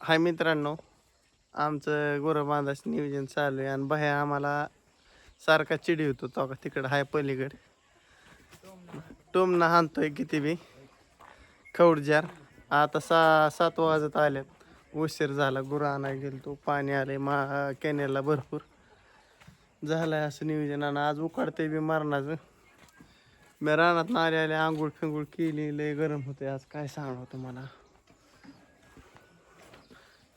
हाय मित्रांनो आमचं गोरं बांधाचं नियोजन चालू आहे आणि बाहेर आम्हाला सारखा चिडी होतो तो का तिकडं हाय पलीकडे. टोमना हाणतोय किती बी. खवडजार आता सा सात वाजत आल्यात उशीर झाला गुरं आणायला गेलतो. पाणी आले मा कॅनेलला भरपूर. झालंय असं नियोजन आणि आज उकाडते बी मरणाचं. मी रानात आले आले आंघोळ फिंगूळ केली लय गरम होते आज काय सांगणार तुम्हाला?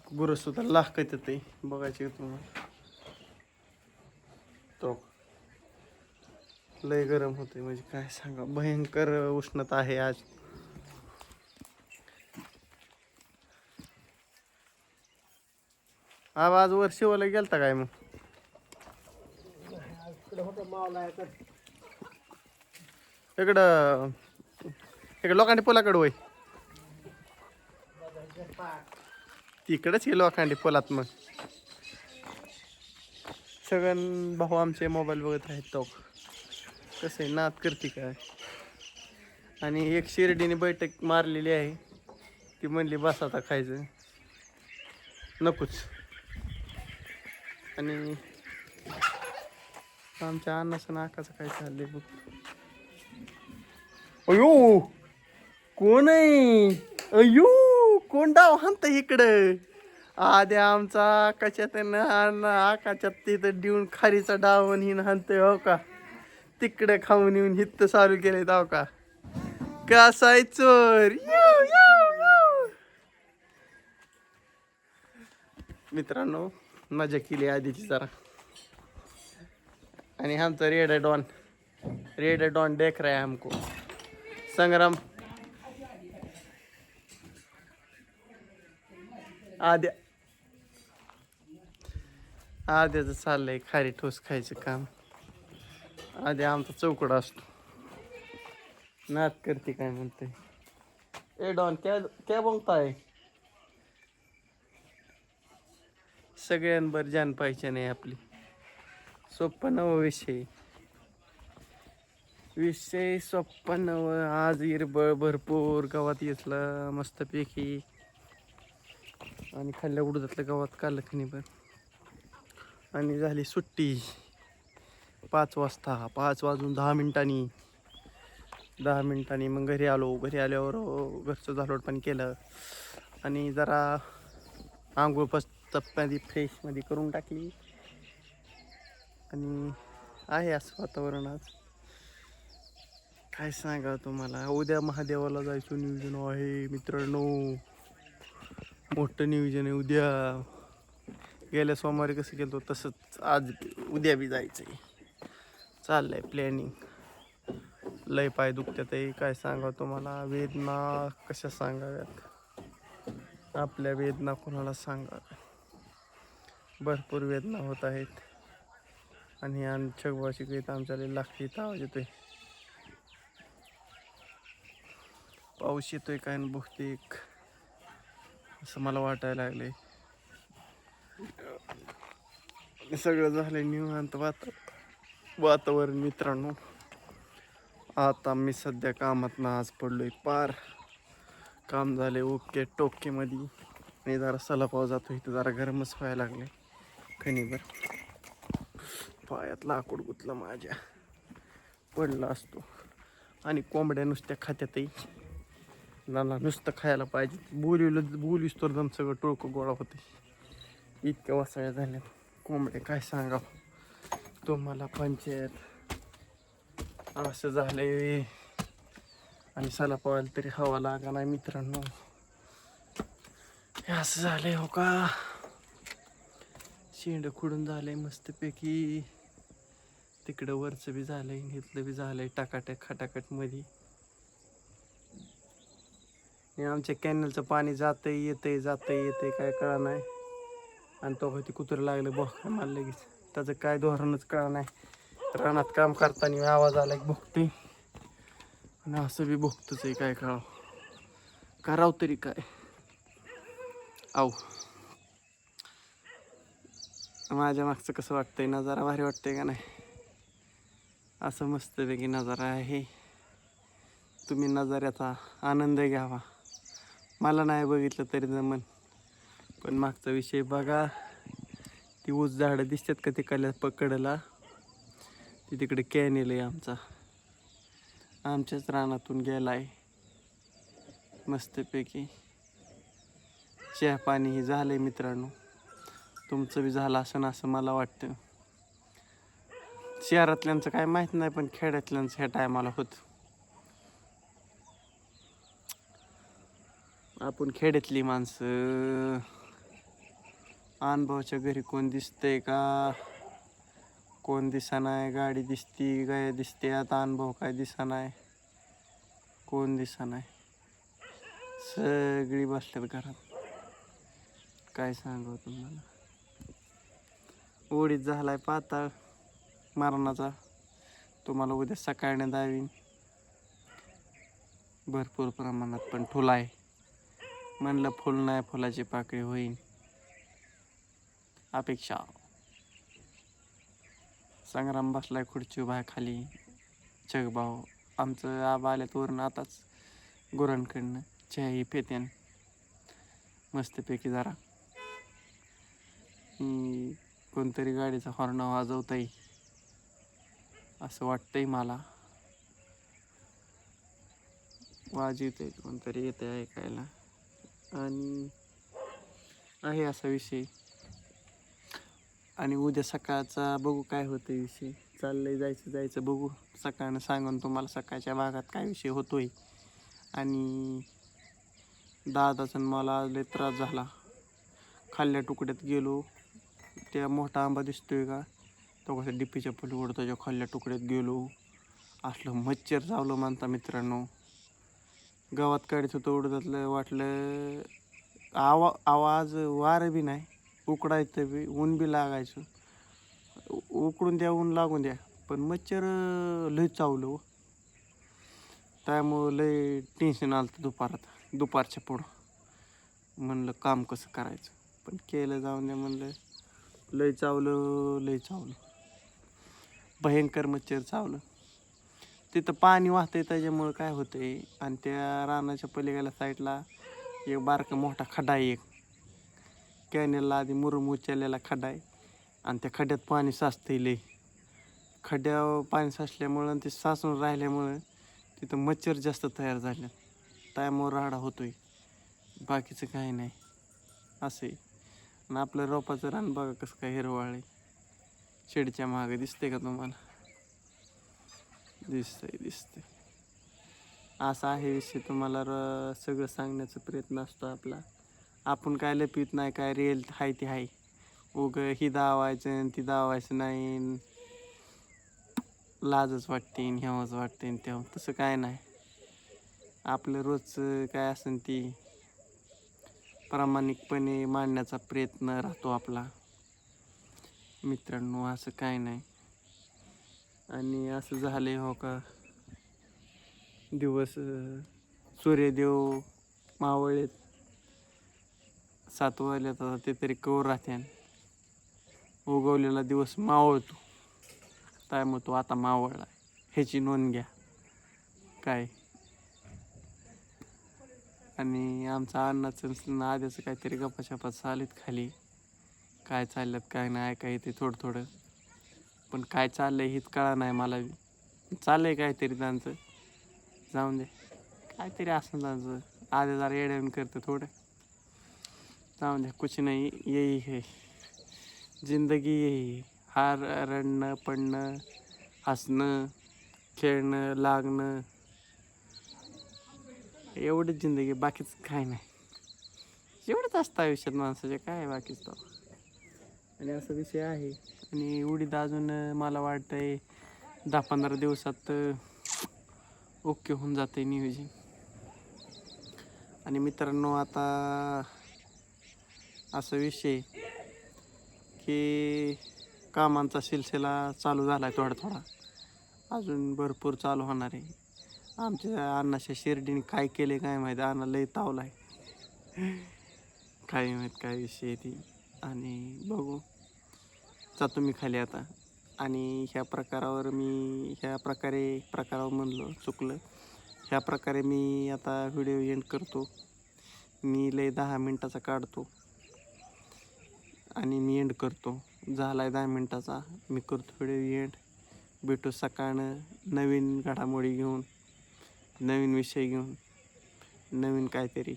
गुरं सुद्धा लाकत येते बघायचे तुम्हाला? तो. लय गरम होते म्हणजे काय सांगा. भयंकर उष्णता आहे आज. आवाज वर शिवायला गेलता काय मग? इकडं इकडं लोकांनी पोलाकडं वय. तिकडंच गेलो लोकांनी पोलात मग. सगळं भाऊ आमचे मोबाईल बघत आहेत तो. कसं आहे नात करते काय आणि एक शिर्डीने बैठक मारलेली आहे. ती म्हणली बस आता खायचं. नकोच. आणि आमच्या अन्नाचं नाकाचं काय चाललंय बघ. अयो कोण आहे? अयो कोण डाव हाणत इकडं. आद्या आमचा आकाशात ना आकाशात तिथं देऊन खारीचा डाव हिन हाणतोय हो का? तिकडं खाऊन येऊन हित्त चालू केले दाव हो का? कसाय चोर? मित्रांनो मजा केली आधीची जरा. आणि आमचा रेड डॉन रेड डॉन देख रहा है हमको संग्राम. आद्या. आद्याचं चाललंय खारी ठोस खायचं काम. आद्या आमचा चौकडा असतो. नात करते काय म्हणते ए डॉन क्या क्या बोलताय? सगळ्यांबर जान पाहिजे नाही आपली. सोप्पा नवा विषय. विषय सोप्पा नव. आज इरबळ भरपूर गावात येतला मस्तपैकी. आणि खाल्ल्या उडदातलं गावात पण. आणि झाली सुट्टी. पाच वाजता पाच वाजून दहा मिनिटांनी. दहा मिनिटांनी मग घरी आलो. घरी आल्यावर घरचं झालोट पण केलं. आणि जरा आंघोळ पस चप्प्यामध्ये फ्रेशमध्ये करून टाकली. आणि आहे असं वातावरण आज. काय सांगा तुम्हाला? उद्या महादेवाला जायचं नियोजन आहे मित्रांनो. मोठं नियोजन आहे. उद्या गेल्या सोमवारी कसं गेलो तसंच आज उद्या बी जायचं आहे चाललंय प्लॅनिंग लय पाय दुखत्यात आहे. काय सांगा तुम्हाला? वेदना कशा सांगाव्यात? आपल्या वेदना कोणाला सांगाव्या भरपूर वेदना होत आहेत. आणि आमच्या भाषिकेत आमच्याला लागते. आवाज येतोय. पाऊस येतोय काय न बहुतेक. असं मला वाटायला लागले सगळं झालं निवांत वाता वातावरण मित्रांनो. आता मी सध्या कामात आज पडलोय पार. काम झाले ओके टोकेमध्ये. मी जरा सलापाव जातो इथं जरा गरमच व्हायला लागले खणीभर पायात लाकूड गुतलं माझ्या. पडला असतो. आणि कोंबड्या नुसत्या खात्यातही. नाना नुसतं खायला पाहिजे. बोलीला बोलीस तर दम सगळं टोळकं गोळा होते. इतक्या वासाळ्या झाल्या कोंबडे काय सांगावं? तुम्हाला पंचायत असं झालंय. आणि सला पावायला तरी हवा लागा नाही मित्रांनो. हे असं झालंय हो का? शेंड खुडून झालंय मस्तपैकी. तिकडं वरचं बी झालंय घेतलं बी झालंय टाकाटक खटाकटमध्ये आणि आमच्या कॅनलचं पाणी जातंय येतंय जातंय येतंय काय कळा नाही. आणि तो ती कुत्रं लागलं बघ मला लगेच. त्याचं काय धोरणच कळा नाही. रानात काम करताना आवाज आला की भोगते आणि असं बी भुकतच आहे काय कळावं करावं तरी काय. आव माझ्या मागचं कसं वाटतंय नजारा भारी वाटतंय का नाही? असं मस्तपैकी नजारा आहे. तुम्ही नजाऱ्याचा आनंद घ्यावा. मला नाही बघितलं तरी जमन. पण मागचा विषय बघा. ती ऊस झाडं दिसतात का तिकडल्या पकडला? ती तिकडे कॅनेल आहे आमचा. आमच्याच रानातून गेला आहे मस्तपैकी. चहा पाणी हे झालंय मित्रांनो. तुमचं बी झालं असं असं मला वाटतं. शहरातल्यांचं काय माहीत नाही पण खेड्यातल्यांचं ह्या टायमाला होतं. आपण खेड्यातली माणसं. अनुभवाच्या घरी कोण दिसतंय का? कोण दिसानाय? गाडी दिसती गाय दिसते. आता अनुभव काय दिसानाय? कोण दिसानाय? सगळी बसल्यात घरात. काय सांगू तुम्हाला? ओढीत झालाय पाताळ मरणाचा. तुम्हाला उद्या सकाळने दावीन भरपूर प्रमाणात पण ठुला आहे म्हणलं फुल नाही फुलाची पाकळी होईल अपेक्षा. संग्राम बसलाय खुर्ची उभा खाली. जगभाऊ आमचं आबा आल्यात वरून आताच गुरांकडनं. चहाही पेत्यान मस्तपैकी जरा. कोणतरी गाडीचा हॉर्न वाजवताय. असं वाटतंय मला. वाजवतंय कोणतरी येते ऐकायला. आणि आहे असा विषय. आणि उद्या सकाळचा बघू काय होतं विषय. चाललंय जायचं जायचं. बघू. सकाळनं सांगून तुम्हाला सकाळच्या भागात काय विषय होतोय. आणि दादाचा आणि मला आज लय त्रास झाला. खाल्ल्या तुकड्यात गेलो. त्या मोठा आंबा दिसतोय का? तो कसं डिपीच्या पलीकडं त्याच्या खाल्ल्या तुकड्यात गेलो. असलं मच्छर चावलं म्हणता मित्रांनो. गावात काढत होतं उडदातलं वाटलं आवा आवाज वारं बी नाही उकडायचं बी ऊन बी लागायचं. उकडून द्या ऊन लागून द्या पण मच्छर लय चावलं हो. त्यामुळं लय टेन्शन आलं दुपारात दुपारच्या पुढं. म्हणलं काम कसं करायचं? पण केलं जाऊन द्या म्हणलं लय चावलं लय चावलं. भयंकर मच्छर चावलं. तिथं पाणी वाहतंय त्याच्यामुळं काय होतंय? आणि त्या रानाच्या पलीकडल्या साईडला एक बारका मोठा खड्डा आहे एक. कॅनेलला आधी मुरुम उचललेला खड्डा आहे. आणि त्या खड्ड्यात पाणी साचतंय लय. खड्ड्यावर पाणी साचल्यामुळं आणि ते साचून राहिल्यामुळं तिथं मच्छर जास्त तयार झाले. टायमावर राडा होतोय. बाकीचं काही नाही. असं आहे आणि आपलं रोपाचं रान बघा कसं काय हिरवाळ आहे. शेडच्या मागे दिसते का तुम्हाला? दिसतंय दिसतंय. असा आहे विषय तुम्हाला र सगळं सांगण्याचा प्रयत्न असतो आपला. आपण काय लपित नाही काय रेल हाय ती हाय. उग ही दावायचं आणि ती दावायचं नाही. लाजच वाटते न ह्यावंच वाटते तेव्हा तसं काय नाही. आपलं रोजचं काय असेल ती प्रामाणिकपणे मांडण्याचा प्रयत्न राहतो आपला. मित्रांनो असं काय नाही. आणि असं झालंय हो का? दिवस सूर्यदेव मावळेत सात वाजल्यात आता ते तरी कवर राहत्यान उगवलेला दिवस मावळतो. त्यामुळे तो आता मावळला. ह्याची नोंद घ्या. काय? आणि आमचा अन्नाचं आद्याचं काहीतरी गपाशपा चालीत खाली. काय चालल्यात काय नाही काय ते थोडं थोडं पण काय चाललंय हेच कळा नाही मला. चाललंय काहीतरी त्यांचं. जाऊन दे. काहीतरी असं त्यांचं. आधी जरा येड्यावून करतं थोडं. जाऊन दे. कुछ नाही. येई है. जिंदगी येई. हार रडणं पडणं हसणं खेळणं लागणं. एवढंच जिंदगी. बाकीच काय नाही. एवढंच असतं आयुष्यात माणसाच्या काय बाकीच? आणि असा विषय आहे. आणि उडीद अजून मला वाटतंय दहा पंधरा दिवसात ओके होऊन जाते नियोजन. आणि मित्रांनो आता असा विषय की कामांचा सिलसिला चालू झाला आहे थोडा थोडा. अजून भरपूर चालू होणार आहे. आमच्या अण्णाच्या शिर्डीने काय केले काय माहीत? अण्णा लय तावला आहे काय माहीत काय विषय आहे ती. आणि बघू. जातो मी खाली आता. आणि ह्या प्रकारावर मी ह्या प्रकारे प्रकारावर म्हणलो चुकलं. ह्या प्रकारे मी आता व्हिडिओ एंड करतो. मी लय दहा मिनटाचा काढतो. आणि मी एंड करतो. झाला आहे दहा मिनटाचा. मी करतो व्हिडिओ एंड भेटू सकाळनं नवीन घडामोडी घेऊन नवीन विषय घेऊन नवीन काहीतरी.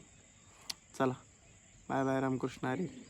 चला. Bye bye. रामकृष्ण. हरी.